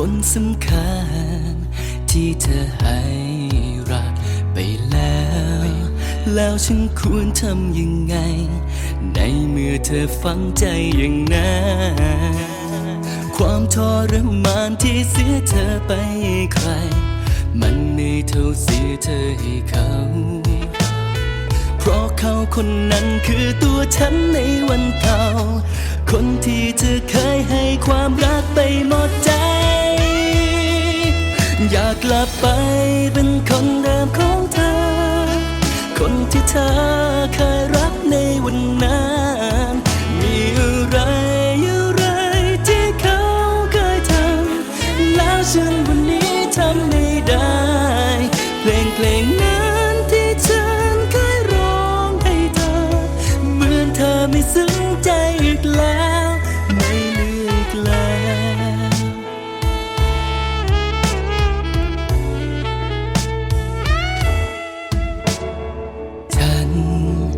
คนสำคัญ ที่เธอให้รักไปแล้ว แล้วฉันควรทำยังไง ในเมื่อเธอฝังใจอย่างนั้นความทรมานที่เสียเธอไปให้ใคร มันไม่เท่าเสียเธอให้เขา เพราะเขาคนนั้นคือตัวฉันในวันเก่าคนที่เธอเคยให้ความรัก ลับไปเป็นคนเดิมของเธอ คนที่เธอเคยรักในวันนั้น มีอะไรอะไรที่เขาเคยทำแล้วฉันวันนี้ทำไม่ได้ เพลงเพลงนั้นที่ฉันเคยร้องให้เธอ เหมือนเธอไม่ซึ้งใจอีกแล้ว